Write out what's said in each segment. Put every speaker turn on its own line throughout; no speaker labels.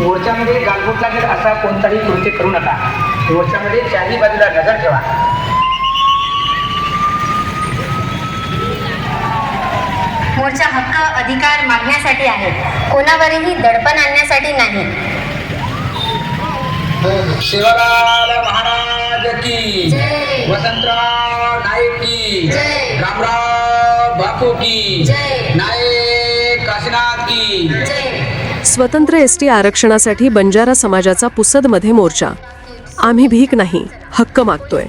मोर्चामध्ये गालबोट लागेल असा कोणताही कृत्य करू नका मोर्चामध्ये चारही बाजूला नजर ठेवा
मोर्चा हक्क अधिकार मागण्यासाठी आहे कोणावरही दडपण आणण्यासाठी नाही
शिवलाल महाराज की
जय.
वसंतराव नाईक की
जय.
रामराव बापू की
जय.
नाईक काशीनाथ की
जय
स्वतंत्र एस टी आरक्षणासाठी बंजारा समाजाचा पुसदमध्ये मोर्चा. आम्ही भीक नाही हक्क मागतोय.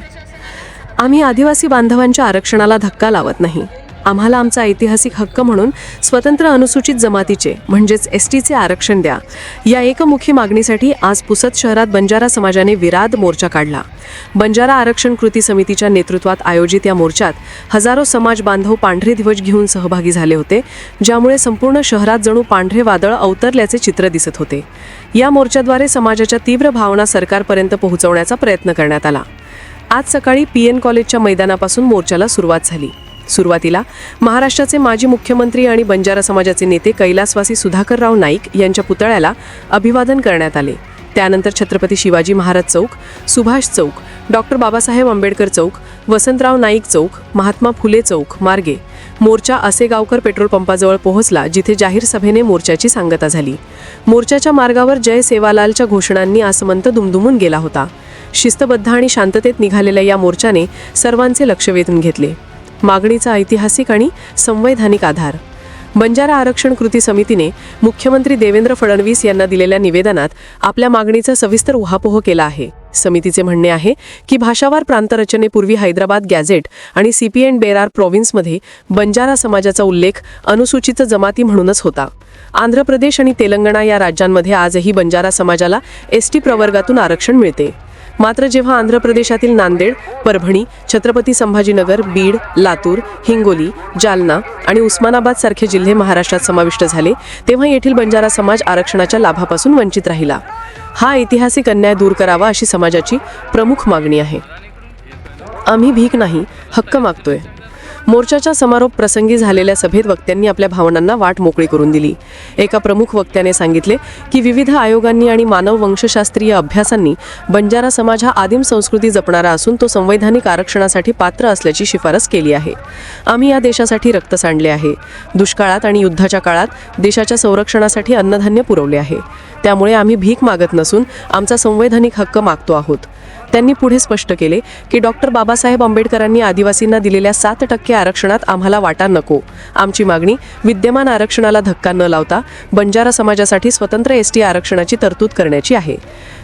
आम्ही आदिवासी बांधवांच्या आरक्षणाला धक्का लावत नाही. आम्हाला आमचा ऐतिहासिक हक्क म्हणून स्वतंत्र अनुसूचित जमातीचे म्हणजेच एस टीचे आरक्षण द्या. या एकमुखी मागणीसाठी आज पुसद शहरात बंजारा समाजाने विराद मोर्चा काढला. बंजारा आरक्षण कृती समितीच्या नेतृत्वात आयोजित या मोर्चात हजारो समाज बांधव पांढरे ध्वज घेऊन सहभागी झाले होते ज्यामुळे संपूर्ण शहरात जणू पांढरे वादळ अवतरल्याचे चित्र दिसत होते. या मोर्चाद्वारे समाजाच्या तीव्र भावना सरकारपर्यंत पोहोचवण्याचा प्रयत्न करण्यात आला. आज सकाळी पी एन कॉलेजच्या मैदानापासून मोर्चाला सुरुवात झाली. सुरुवातीला महाराष्ट्राचे माजी मुख्यमंत्री आणि बंजारा समाजाचे नेते कैलासवासी सुधाकरराव नाईक यांच्या पुतळ्याला अभिवादन करण्यात आले. त्यानंतर छत्रपती शिवाजी महाराज चौक सुभाष चौक डॉक्टर बाबासाहेब आंबेडकर चौक वसंतराव नाईक चौक महात्मा फुले चौक मार्गे मोर्चा असेगावकर पेट्रोल पंपाजवळ पोहोचला जिथे जाहीर सभेने मोर्चाची सांगता झाली. मोर्चाच्या मार्गावर जय सेवालालच्या घोषणांनी आसमंत दुमदुमून गेला होता. शिस्तबद्ध आणि शांततेत निघालेल्या या मोर्चाने सर्वांचे लक्ष वेधून घेतले. मागणीचा ऐतिहासिक आणि संवैधानिक आधार. बंजारा आरक्षण कृती समितीने मुख्यमंत्री देवेंद्र फडणवीस यांना दिलेल्या निवेदनात आपल्या मागणीचा सविस्तर उहापोह केला आहे. समितीचे म्हणणे आहे की भाषावार प्रांतरचनेपूर्वी हैदराबाद गॅझेट आणि सीपीएन बेरार प्रॉव्हिन्समध्ये बंजारा समाजाचा उल्लेख अनुसूचित जमाती म्हणूनच होता. आंध्र प्रदेश आणि तेलंगणा या राज्यांमध्ये आजही बंजारा समाजाला एस टी प्रवर्गातून आरक्षण मिळते. मात्र जेव्हा आंध्र प्रदेशातील नांदेड परभणी छत्रपती संभाजीनगर बीड लातूर हिंगोली जालना आणि उस्मानाबाद सारखे जिल्हे महाराष्ट्रात समाविष्ट झाले तेव्हा येथील बंजारा समाज आरक्षणाच्या लाभापासून वंचित राहिला. हा ऐतिहासिक अन्याय दूर करावा अशी समाजाची प्रमुख मागणी आहे. आम्ही भीक नाही हक्क मागतोय. मोर्चाच्या समारोप प्रसंगी झालेल्या सभेत वक्त्यांनी आपल्या भावनांना वाट मोकळी करून दिली. एका प्रमुख वक्त्याने सांगितले की विविध आयोगांनी आणि मानव वंशशास्त्रीय अभ्यासांनी बंजारा समाज हा आदिम संस्कृती जपणारा असून तो संवैधानिक आरक्षणासाठी पात्र असल्याची शिफारस केली आहे. आम्ही या देशासाठी रक्त सांडले आहे. दुष्काळात आणि युद्धाच्या काळात देशाच्या संरक्षणासाठी अन्नधान्य पुरवले आहे. त्यामुळे आम्ही भीक मागत नसून आमचा संवैधानिक हक्क मागतो आहोत. त्यांनी पुढे स्पष्ट केले की डॉक्टर बाबासाहेब आंबेडकरांनी आदिवासींना दिलेल्या सात टक्के आरक्षणात आम्हाला वाटा नको. आमची मागणी विद्यमान आरक्षणाला धक्का न लावता बंजारा समाजासाठी स्वतंत्र एस टी आरक्षणाची तरतूद करण्याची आहे.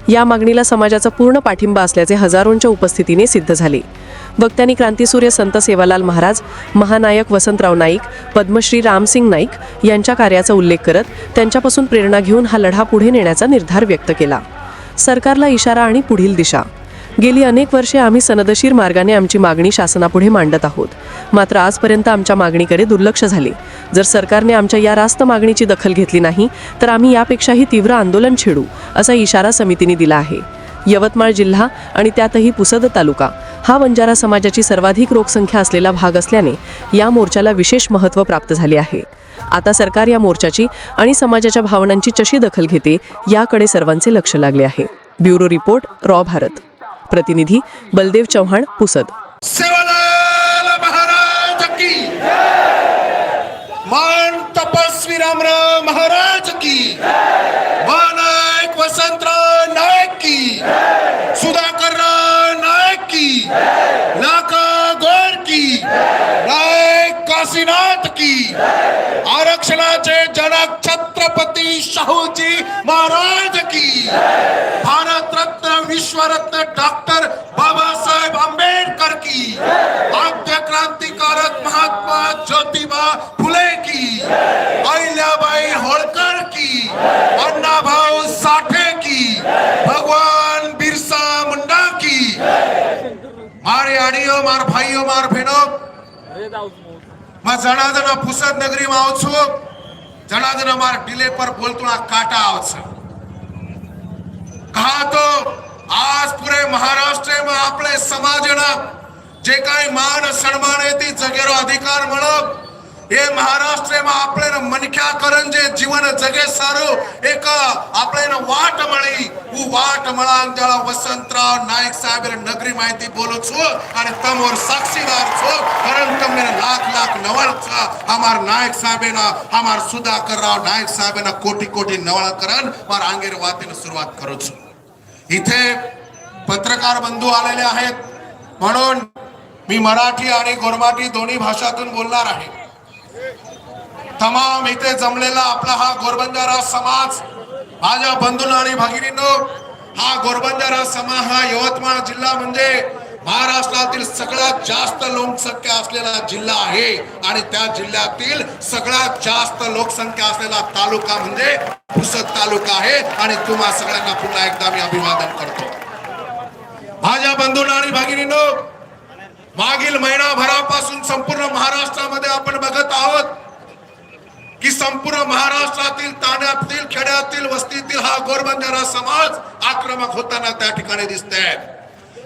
या मागणीला समाजाचा पूर्ण पाठिंबा असल्याचे हजारोंच्या उपस्थितीने सिद्ध झाले. वक्त्यांनी क्रांतीसूर्य संत सेवालाल महाराज महानायक वसंतराव नाईक पद्मश्री रामसिंग नाईक यांच्या कार्याचा उल्लेख करत त्यांच्यापासून प्रेरणा घेऊन हा लढा पुढे नेण्याचा निर्धार व्यक्त केला. सरकारला इशारा आणि पुढील दिशा. गेली अनेक वर्षे आम्ही सनदशीर मार्गाने आमची मागणी शासनापुढे मांडत आहोत. मात्र आजपर्यंत आमच्या मागणीकडे दुर्लक्ष झाले. जर सरकारने आमच्या या रास्त मागणीची दखल घेतली नाही तर आम्ही यापेक्षाही तीव्र आंदोलन छेडू असा इशारा समितीने दिला आहे. यवतमाळ जिल्हा आणि त्यातही पुसद तालुका हा बंजारा समाजाची सर्वाधिक लोकसंख्या असलेला भाग असल्याने या मोर्चाला विशेष महत्त्व प्राप्त झाले आहे. आता सरकार या मोर्चाची आणि समाजाच्या भावनांची चशी दखल घेते याकडे सर्वांचे लक्ष लागले आहे. Bureau report raw Bharat. प्रतिनिधी बलदेव चव्हाण पुसद.
सेवालाल महाराज की मान तपस्वी रामराव महाराज की मानायक वसंतराव नायक की सुधाकरराव नायक की नाका गोर की नायक काशीनाथ की। आरक्षणाचे जनक छत्रपती शाहूजी महाराज की। भारतरत्न विश्वरत्न डॉक्टर बाबासाहेब आंबेडकर की। आद्य क्रांतिकारक महात्मा ज्योतिबा फुले की। अहिल्याबाई होळकर की। अण्णाभाऊ साठे की। भगवान बिरसा मुंडा की। मारे आडियो मार भाइयों मार भेणो માં જણાદના પુસદ નગરીમાં આવું છું જણાદના મારા ડિલે પર બોલતુણા કાટા આવશે કહા તો આજ પૂરે મહારાષ્ટ્રમાં આપણે સમાજના જે કાંઈ માન સન્માનેથી જગેરો અધિકાર મળો એ મહારાષ્ટ્રમાં આપણે મનખ્યા કરન જે જીવન જગે સારું એક આપણે વાટ મળી હું વાટ મળાંજાળા વસંતરાવ નાયક સાહેબ નગરી માહિતી બોલું છું અને તમોર સાક્ષીદાર છો કારણ તમને લાખ लाख हमार नायक साहेबेना हमार सुधाकर राव नायक साहेबेना कोटी कोटी नवळ वार आंगेर वातीने सुरुवात करूच. इथे पत्रकार बंधू आलेले आहेत. म्हणून मी मराठी आणि गोरमाटी दोन्ही भाषातून बोलणार आहे. तमाम इथे जमलेला आपला हा गोरबंजारा समाज माझ्या बंधूंना आणि भगिनींनो हा गोरबंजारा समाज हा यवतमाळ जिल्हा म्हणजे महाराष्ट्रातील सगळ्यात जास्त लोकसंख्या असलेला जिल्हा आहे आणि त्या जिल्ह्यातील सगळ्यात जास्त लोकसंख्या असलेला तालुका म्हणजे पुसद तालुका आहे आणि तुम्हा सगळ्यांना पुन्हा एकदा मी अभिवादन करतो. माझ्या बंधूंनो आणि भगिनींनो मागील महिनाभरापासून संपूर्ण महाराष्ट्रामध्ये आपण बघत आहोत की संपूर्ण महाराष्ट्रातील ताण्यातील खेड्यातील वस्तीतील हा गोरबंजारा समाज आक्रमक होताना त्या ठिकाणी दिसतंय.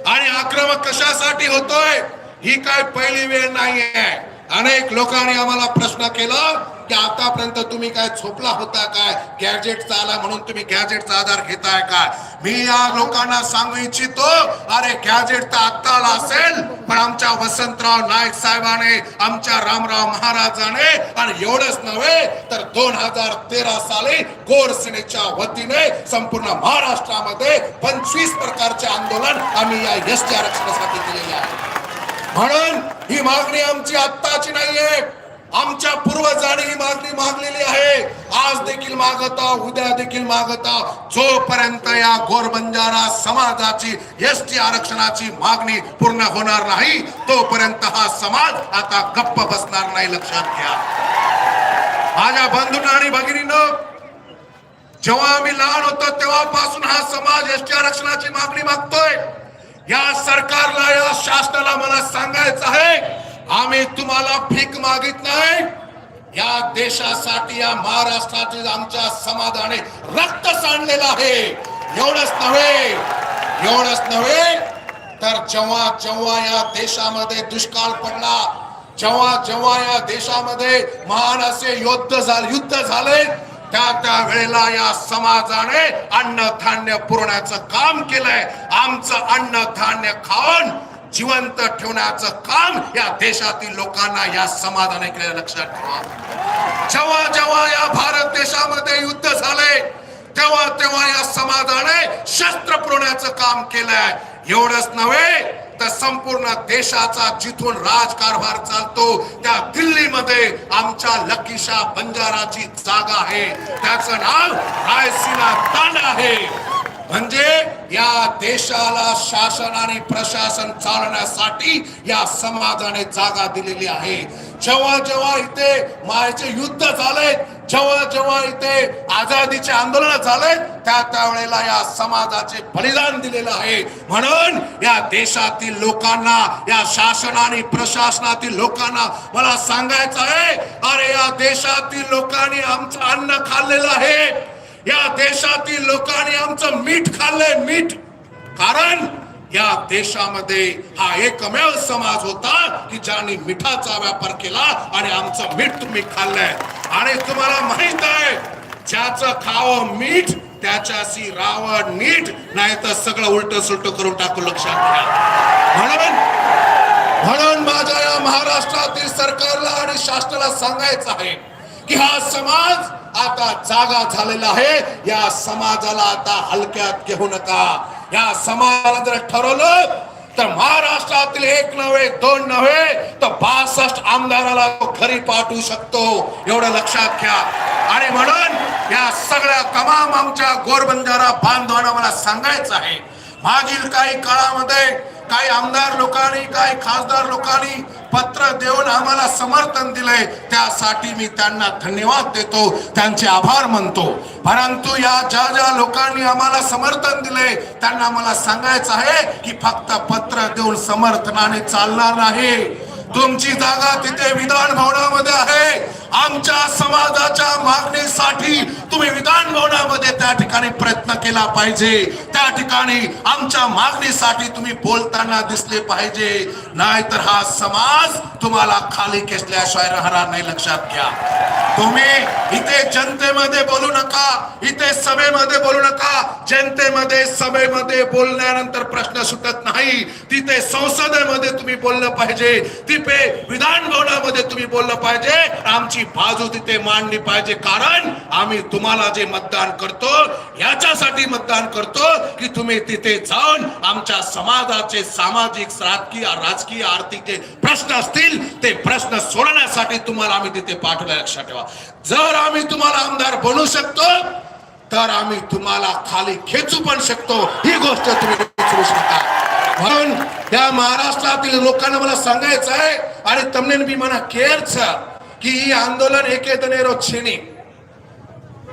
आणि आक्रमक कशासाठी होतोय? ही काय पहिली वेळ नाहीये. अनेक लोकांनी आम्हाला प्रश्न केला की आतापर्यंत तुम्ही काय झोपला होता काय? गॅजेटचा आला म्हणून तुम्ही गॅजेटचा आधार घेताय काय? मी या लोकांना सांगू इच्छितो अरे गॅजेट तर आत्ता आला असेल पण आमच्या वसंतराव नाईक साहेबाने आमच्या रामराव महाराजाने आणि एवढंच नव्हे तर दोन हजार तेरा साली गोर सेनेच्या वतीने संपूर्ण महाराष्ट्रामध्ये पंचवीस प्रकारचे आंदोलन आम्ही या एस टी आरक्षणासाठी केलेले आहे. म्हणून ही मागणी आमची आत्ताची नाहीये. आमच्या पूर्वजांनी ही मागणी मागलेली आहे. आज देखील मागता उद्या देखील मागता. जोपर्यंत या गोरबंजारा समाजाची एस टी आरक्षणाची मागणी पूर्ण होणार नाही तोपर्यंत हा समाज आता गप्प बसणार नाही लक्षात घ्या. माझ्या बंधूंना आणि भगिनीनं जेव्हा आम्ही लहान होतो तेव्हापासून हा समाज एस टी आरक्षणाची मागणी मागतोय. या सरकारला या शासनाला मला सांगायचं आहे आम्ही तुम्हाला भीक मागित नाही. या देशासाठी या महाराष्ट्रातील आमच्या समाजाने रक्त सांडलेलं आहे. एवढंच नव्हे एवढंच नव्हे. तर जेव्हा जेव्हा या देशामध्ये दुष्काळ पडला जेव्हा जेव्हा या देशामध्ये महान असे युद्ध झाले युद्ध झाले त्या त्या वेळेला या समाजाने अन्न धान्य पुरवण्याचं काम केलंय. आमचं अन्न धान्य खाऊन जिवंत ठेवण्याचं काम या देशातील लोकांना या समाजाने केलं लक्षात ठेवा. जेव्हा जेव्हा या भारत देशामध्ये युद्ध झाले तेव्हा तेव्हा या समाजाने शस्त्र पुरवण्याचं काम केलंय. एवढंच नव्हे तर संपूर्ण देशाचा जिथून राजकारभार चालतो त्या दिल्लीमध्ये आमच्या लकीशा बंजाराची जागा आहे. त्याचं नाव रायसीना तांडा आहे. म्हणजे या देशाला शासन आणि प्रशासन चालण्यासाठी या समाजाने जागा दिलेली आहे. जेव्हा जेव्हा इथे मायचे युद्ध झाले जेव्हा जेव्हा इथे आझादीचे आंदोलन झाले त्या त्यावेळेला या समाजाचे बलिदान दिलेलं आहे. म्हणून या देशातील लोकांना या शासन आणि प्रशासनातील लोकांना मला सांगायचं आहे अरे या देशातील लोकांनी आमचं अन्न खाल्लेलं आहे. या देशातील लोकांनी आमचं मीठ खाल्लंय मीठ. कारण या देशामध्ये हा एकमेव समाज होता की ज्यांनी मिठाचा व्यापार केला आणि आमचं मीठ तुम्ही खाल्लंय. आणि तुम्हाला माहीत आहे ज्याचं खावं मीठ त्याच्याशी रावण नीट नाही तर सगळं उलट सुलट करून टाकू लक्षात घ्या. म्हणून म्हणून माझ्या या महाराष्ट्रातील सरकारला आणि शासनाला सांगायचं आहे की हा समाज आता जागा झालेला आहे. या समाजाला आता हलक्यात घेऊ नका. या समाजाला जर ठरवलं तर महाराष्ट्रातील एक नव्हे दोन नव्हे तर बासष्ट आमदाराला तो घरी पाठवू शकतो. एवढं लक्षात घ्या. आणि म्हणून या सगळ्या तमाम आमच्या गोरबंजारा बांधवांना मला सांगायचं आहे मागील काही काळामध्ये काही आमदार लोकांनी काही खासदार लोकांनी पत्र देऊन आम्हाला समर्थन दिलंय. त्यासाठी मी त्यांना धन्यवाद देतो त्यांचे आभार मानतो. परंतु या ज्या ज्या लोकांनी आम्हाला समर्थन दिले त्यांना मला सांगायचं आहे की फक्त पत्र देऊन समर्थनाने चालणार नाही. तुमची जागा तिथे विधान भवनामध्ये आहे. आमच्या समाजाच्या मागणीसाठी तुम्ही विधान भवनामध्ये त्या ठिकाणी प्रयत्न केला पाहिजे. त्या ठिकाणी आमच्या मागणीसाठी तुम्ही बोलताना दिसले पाहिजे. नाहीतर हा समाज तुम्हाला खाली खेचल्याशिवाय राहणार नाही लक्षात घ्या. तुम्ही इथे जनतेमध्ये बोलू नका इथे सभेमध्ये बोलू नका. जनतेमध्ये सभेमध्ये बोलल्यानंतर प्रश्न सुटत नाही. तिथे संसदेमध्ये तुम्ही बोललं पाहिजे. तिथे विधान भवनामध्ये तुम्ही बोललं पाहिजे. आमची आमची बाजू तिथे मांडली पाहिजे. कारण आम्ही तुम्हाला जे मतदान करतो याच्यासाठी मतदान करतो की तुम्ही तिथे जाऊन आमच्या समाजाचे सामाजिक राजकीय राजकीय आर्थिक जे प्रश्न असतील ते प्रश्न सोडवण्यासाठी तुम्हाला आम्ही तिथे पाठवलं. लक्षात ठेवा. जर आम्ही तुम्हाला आमदार बनू शकतो तर आम्ही तुम्हाला खाली खेचू पण शकतो. ही गोष्ट तुम्ही विचारू शकता. म्हणून त्या महाराष्ट्रातील लोकांना मला सांगायचं आहे आणि तमने मी म्हणा केअरचं. की ये आंदोलन एक एक दिन रोज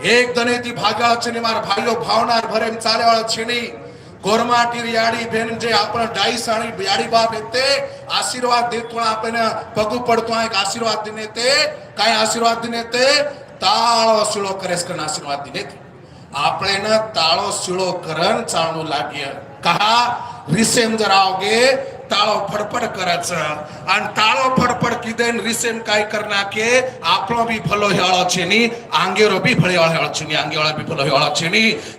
एक दिन ती भागा चिनी मार भाइयों भावना भरे मिसाले वाले चिनी गोरमा टी रियाडी बहन जे आपण डाई सानी बियाडी बाप इतने आशीर्वाद देतो हैं आपने पडतो एक आशीर्वाद देने ते का आशीर्वाद देने ते तालो सुलो करें इसका आशीर्वाद देने ते आपने ना तालो सुलो करन चानु लगिया कहा रिसेम जर आओगे ताळो फडफड करायचं. आणि ताळो फडफड किदे रिसेंट काय करणार के? आपलो बी भलो हेळो छिनी आंगेरो भी भले हेळो छिनी आंगेवाळा भी भलो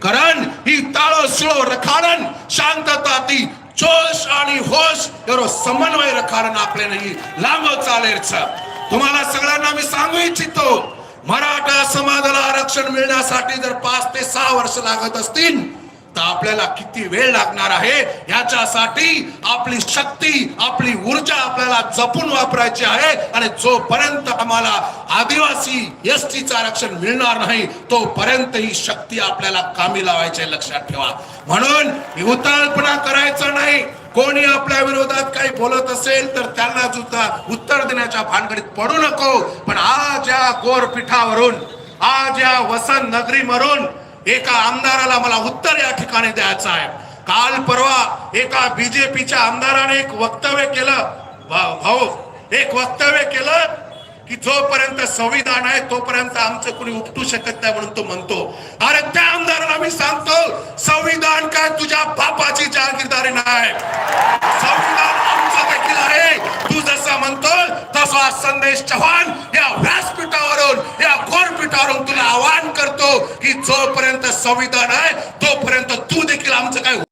कारण ही ताळो सुळो रखाडन शांतता ती जोश आणि होश एवढं समन्वय रखारण आपले नाही. लांब चालेलच तुम्हाला सगळ्यांना मी सांगू इच्छितो मराठा समाजाला आरक्षण मिळण्यासाठी जर पाच ते सहा वर्ष लागत असतील तर आपल्याला किती वेळ लागणार आहे? याच्यासाठी आपली शक्ती आपली ऊर्जा आपल्याला जपून वापरायची आहे. आणि जोपर्यंत आम्हाला आदिवासी एस टीचं आरक्षण मिळणार नाही तोपर्यंत ही शक्ती आपल्याला कामी लावायची लक्षात ठेवा. म्हणून ही उताळपणा करायचा नाही. कोणी आपल्या विरोधात काही बोलत असेल तर त्यांना सुद्धा उत्तर देण्याच्या भानगडीत पडू नको. पण आज या गोरपीठावरून आज या वसंत नगरीवरून एका आमदाराला मला उत्तर या ठिकाणी द्यायचं आहे. काल परवा एका बीजेपीच्या आमदाराने एक वक्तव्य केलं. भा- भाऊ एक वक्तव्य केलं की जोपर्यंत संविधान आहे तोपर्यंत आमचं कोणी उपटू शकत नाही म्हणून तो म्हणतो. अरे त्या आमदाराला मी सांगतो संविधान काय तुझ्या बापाची जहागीरदारी नाही. संविधान आमचं देखील आहे. तू जसा म्हणतो तसा संदेश चव्हाण या व्यासपीठावरून या गोरपीठावरून तुला आवाहन करतो की जोपर्यंत संविधान आहे तोपर्यंत तू देखील आमचं काय